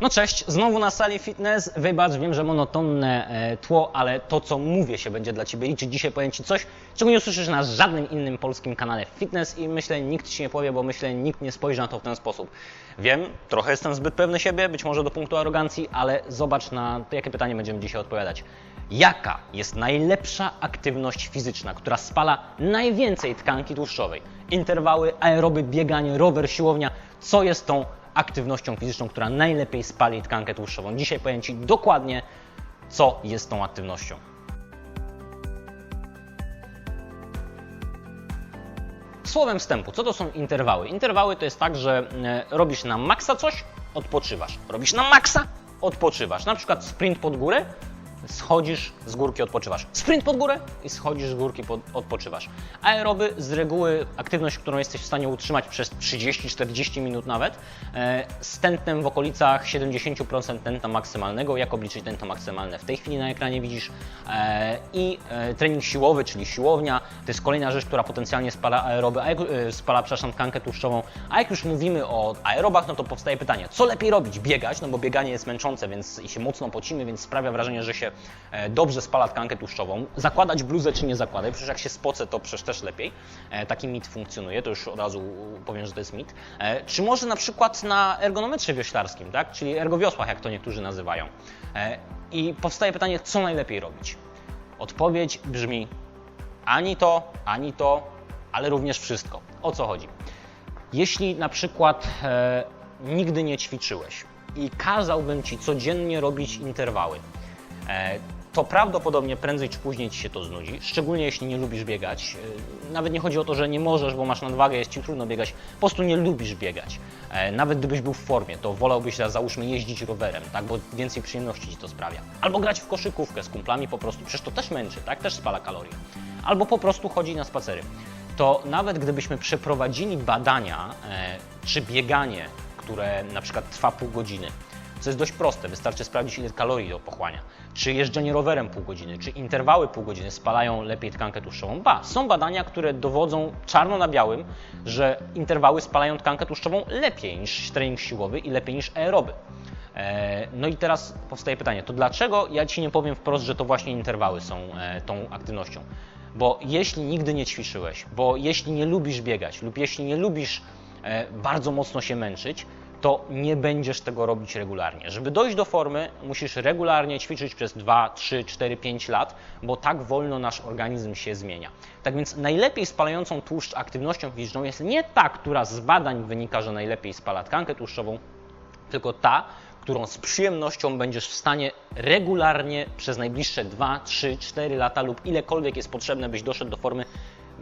No cześć, znowu na sali fitness. Wybacz, wiem, że monotonne e, tło, ale to, co mówię, się będzie dla Ciebie liczyć. Dzisiaj powiem Ci coś, czego nie usłyszysz na żadnym innym polskim kanale fitness i myślę, nikt Ci nie powie, bo myślę, nikt nie spojrzy na to w ten sposób. Wiem, trochę jestem zbyt pewny siebie, być może do punktu arogancji, ale zobacz na to, jakie pytanie będziemy dzisiaj odpowiadać. Jaka jest najlepsza aktywność fizyczna, która spala najwięcej tkanki tłuszczowej? Interwały, aeroby, bieganie, rower, siłownia. Co jest tą aktywnością fizyczną, która najlepiej spali tkankę tłuszczową? Dzisiaj powiem Ci dokładnie, co jest tą aktywnością. Słowem wstępu, co to są interwały? Interwały to jest tak, że e, robisz na maksa coś, odpoczywasz. Robisz na maksa, odpoczywasz. Na przykład sprint pod górę, schodzisz z górki, odpoczywasz. Sprint pod górę i schodzisz z górki, pod, odpoczywasz. Aeroby z reguły aktywność, którą jesteś w stanie utrzymać przez 30-40 minut nawet, e, z tętnem w okolicach 70% tętna maksymalnego. Jak obliczyć tętno maksymalne? W tej chwili na ekranie widzisz. E, I e, trening siłowy, czyli siłownia, to jest kolejna rzecz, która potencjalnie spala aeroby, spala, przepraszam, tkankę tłuszczową. A jak już mówimy o aerobach, no to powstaje pytanie, co lepiej robić? Biegać, no bo bieganie jest męczące, więc i się mocno pocimy, więc sprawia wrażenie, że się e, dobrze spala tkankę tłuszczową. Zakładać bluzę czy nie zakładać, przecież jak się spocę, to przecież też lepiej. E, Taki mit funkcjonuje, to już od razu powiem, że to jest mit. E, Czy może na przykład na ergonometrze wioślarskim, tak? czyli ergowiosłach, jak to niektórzy nazywają. I powstaje pytanie, co najlepiej robić? Odpowiedź brzmi ani to, ani to, ale również wszystko. O co chodzi? Jeśli na przykład e, nigdy nie ćwiczyłeś i kazałbym ci codziennie robić interwały, to prawdopodobnie prędzej czy później ci się to znudzi, szczególnie jeśli nie lubisz biegać. E, Nawet nie chodzi o to, że nie możesz, bo masz nadwagę, jest ci trudno biegać, po prostu nie lubisz biegać. E, Nawet gdybyś był w formie, to wolałbyś, załóżmy, jeździć rowerem, tak, bo więcej przyjemności ci to sprawia. Albo grać w koszykówkę z kumplami po prostu, przecież to też męczy, tak, też spala kalorie. Albo po prostu chodzić na spacery. To nawet gdybyśmy przeprowadzili badania, e, czy bieganie, które na przykład trwa pół godziny, co jest dość proste, wystarczy sprawdzić ile kalorii to pochłania. Czy jeżdżenie rowerem pół godziny, czy interwały pół godziny spalają lepiej tkankę tłuszczową? Ba, są badania, które dowodzą czarno na białym, że interwały spalają tkankę tłuszczową lepiej niż trening siłowy i lepiej niż aeroby. E, No i teraz powstaje pytanie, to dlaczego ja Ci nie powiem wprost, że to właśnie interwały są e, tą aktywnością? Bo jeśli nigdy nie ćwiczyłeś, bo jeśli nie lubisz biegać lub jeśli nie lubisz e, bardzo mocno się męczyć, to nie będziesz tego robić regularnie. Żeby dojść do formy, musisz regularnie ćwiczyć przez 2, 3, 4, 5 lat, bo tak wolno nasz organizm się zmienia. Tak więc najlepiej spalającą tłuszcz aktywnością fizyczną jest nie ta, która z badań wynika, że najlepiej spala tkankę tłuszczową, tylko ta, którą z przyjemnością będziesz w stanie regularnie przez najbliższe 2, 3, 4 lata lub ilekolwiek jest potrzebne, byś doszedł do formy,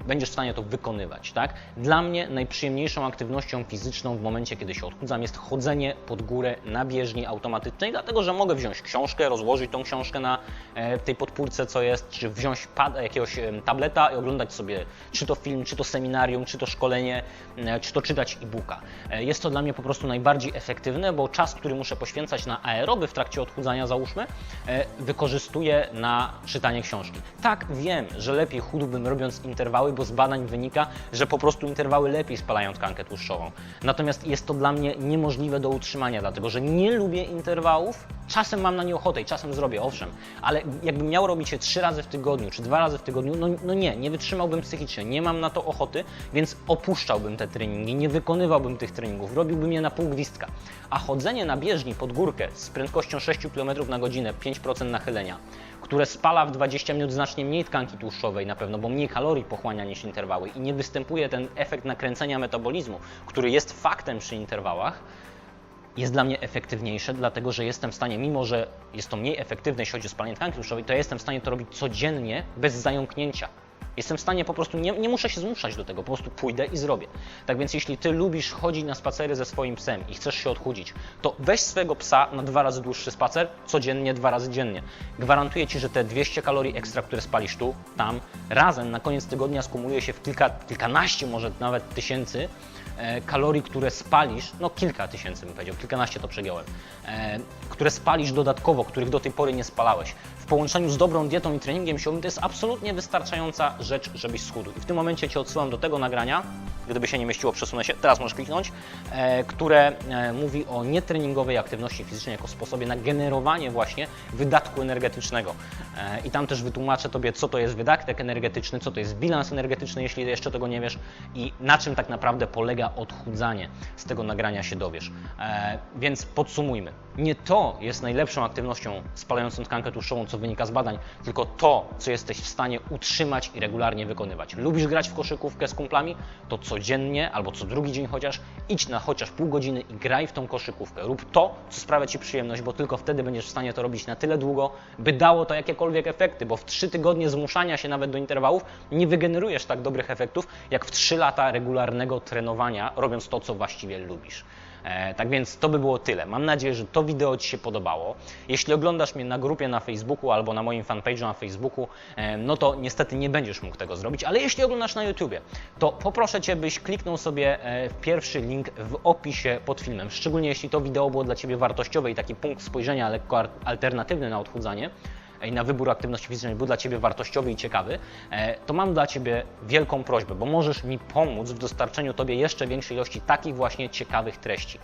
będziesz w stanie to wykonywać. Tak? Dla mnie najprzyjemniejszą aktywnością fizyczną w momencie, kiedy się odchudzam, jest chodzenie pod górę na bieżni automatycznej, dlatego że mogę wziąć książkę, rozłożyć tą książkę na e, tej podpórce, co jest, czy wziąć pad, jakiegoś e, tableta i oglądać sobie czy to film, czy to seminarium, czy to szkolenie, e, czy to czytać e-booka. E, Jest to dla mnie po prostu najbardziej efektywne, bo czas, który muszę poświęcać na aeroby w trakcie odchudzania, załóżmy, e, wykorzystuję na czytanie książki. Tak, wiem, że lepiej chudłbym robiąc interwały, bo z badań wynika, że po prostu interwały lepiej spalają tkankę tłuszczową. Natomiast jest to dla mnie niemożliwe do utrzymania, dlatego że nie lubię interwałów. Czasem mam na nie ochotę i czasem zrobię, owszem, ale jakbym miał robić je trzy razy w tygodniu czy dwa razy w tygodniu, no, no nie, nie wytrzymałbym psychicznie, nie mam na to ochoty, więc opuszczałbym te treningi, nie wykonywałbym tych treningów, robiłbym je na pół gwizdka. A chodzenie na bieżni pod górkę z prędkością 6 km na godzinę, 5% nachylenia, które spala w 20 minut znacznie mniej tkanki tłuszczowej na pewno, bo mniej kalorii pochłania niż interwały i nie występuje ten efekt nakręcenia metabolizmu, który jest faktem przy interwałach, jest dla mnie efektywniejsze, dlatego że jestem w stanie, mimo że jest to mniej efektywne, jeśli chodzi o spalanie tkanki tłuszczowej, to ja jestem w stanie to robić codziennie, bez zająknięcia. Jestem w stanie po prostu, nie, nie muszę się zmuszać do tego, po prostu pójdę i zrobię. Tak więc jeśli Ty lubisz chodzić na spacery ze swoim psem i chcesz się odchudzić, to weź swojego psa na dwa razy dłuższy spacer, codziennie, dwa razy dziennie. Gwarantuję Ci, że te 200 kalorii ekstra, które spalisz tu, tam, razem na koniec tygodnia skumuluje się w kilka, kilkanaście, może nawet tysięcy kalorii, które spalisz, no kilka tysięcy bym powiedział, kilkanaście to przegiąłem, e, które spalisz dodatkowo, których do tej pory nie spalałeś, w połączeniu z dobrą dietą i treningiem siłowym, to jest absolutnie wystarczająca rzecz, żebyś schudł. I w tym momencie Cię odsyłam do tego nagrania, gdyby się nie mieściło, przesunę się, teraz możesz kliknąć, e, które e, mówi o nietreningowej aktywności fizycznej jako sposobie na generowanie właśnie wydatku energetycznego. E, I tam też wytłumaczę Tobie, co to jest wydatek energetyczny, co to jest bilans energetyczny, jeśli jeszcze tego nie wiesz i na czym tak naprawdę polega odchudzanie. Z tego nagrania się dowiesz. E, Więc podsumujmy. Nie to jest najlepszą aktywnością spalającą tkankę tłuszczową, co wynika z badań, tylko to, co jesteś w stanie utrzymać i regularnie wykonywać. Lubisz grać w koszykówkę z kumplami? To codziennie albo co drugi dzień chociaż idź na chociaż pół godziny i graj w tą koszykówkę. Rób to, co sprawia Ci przyjemność, bo tylko wtedy będziesz w stanie to robić na tyle długo, by dało to jakiekolwiek efekty, bo w trzy tygodnie zmuszania się nawet do interwałów nie wygenerujesz tak dobrych efektów, jak w trzy lata regularnego trenowania, robiąc to, co właściwie lubisz. E, tak więc to by było tyle. Mam nadzieję, że to wideo Ci się podobało. Jeśli oglądasz mnie na grupie na Facebooku albo na moim fanpage'u na Facebooku, e, no to niestety nie będziesz mógł tego zrobić, ale jeśli oglądasz na YouTubie, to poproszę Cię, byś kliknął sobie e, w pierwszy link w opisie pod filmem. Szczególnie jeśli to wideo było dla Ciebie wartościowe i taki punkt spojrzenia lekko alternatywny na odchudzanie i na wybór aktywności fizycznej był dla Ciebie wartościowy i ciekawy, e, to mam dla Ciebie wielką prośbę, bo możesz mi pomóc w dostarczeniu Tobie jeszcze większej ilości takich właśnie ciekawych treści.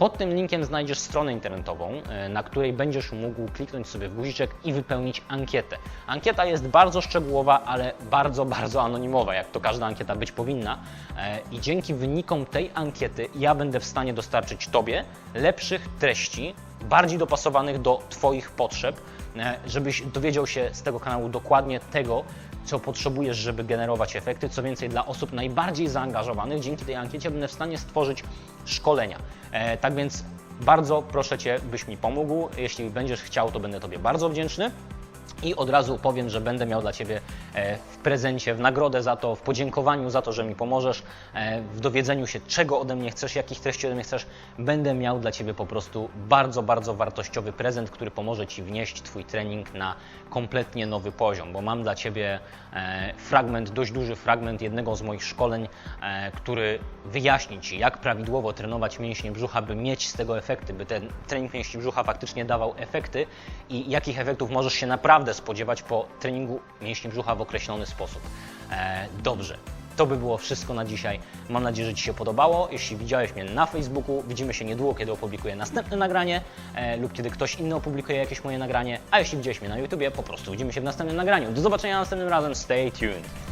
Pod tym linkiem znajdziesz stronę internetową, e, na której będziesz mógł kliknąć sobie w guziczek i wypełnić ankietę. Ankieta jest bardzo szczegółowa, ale bardzo, bardzo anonimowa, jak to każda ankieta być powinna. E, I dzięki wynikom tej ankiety ja będę w stanie dostarczyć Tobie lepszych treści, bardziej dopasowanych do Twoich potrzeb, e, żebyś dowiedział się z tego kanału dokładnie tego, co potrzebujesz, żeby generować efekty. Co więcej, dla osób najbardziej zaangażowanych, dzięki tej ankiecie będę w stanie stworzyć szkolenia. E, tak więc bardzo proszę Cię, byś mi pomógł. Jeśli będziesz chciał, to będę Tobie bardzo wdzięczny. I od razu powiem, że będę miał dla Ciebie e, w prezencie, w nagrodę za to, w podziękowaniu za to, że mi pomożesz, e, w dowiedzeniu się, czego ode mnie chcesz, jakich treści ode mnie chcesz, będę miał dla Ciebie po prostu bardzo, bardzo wartościowy prezent, który pomoże Ci wnieść Twój trening na kompletnie nowy poziom, bo mam dla Ciebie e, fragment, dość duży fragment jednego z moich szkoleń, który wyjaśni Ci, jak prawidłowo trenować mięśnie brzucha, by mieć z tego efekty, by ten trening mięśni brzucha faktycznie dawał efekty i jakich efektów możesz się naprawdę spodziewać po treningu mięśni brzucha w określony sposób. E, dobrze. To by było wszystko na dzisiaj. Mam nadzieję, że Ci się podobało. Jeśli widziałeś mnie na Facebooku, widzimy się niedługo, kiedy opublikuję następne nagranie e, lub kiedy ktoś inny opublikuje jakieś moje nagranie. A jeśli widziałeś mnie na YouTubie, po prostu widzimy się w następnym nagraniu. Do zobaczenia następnym razem. Stay tuned.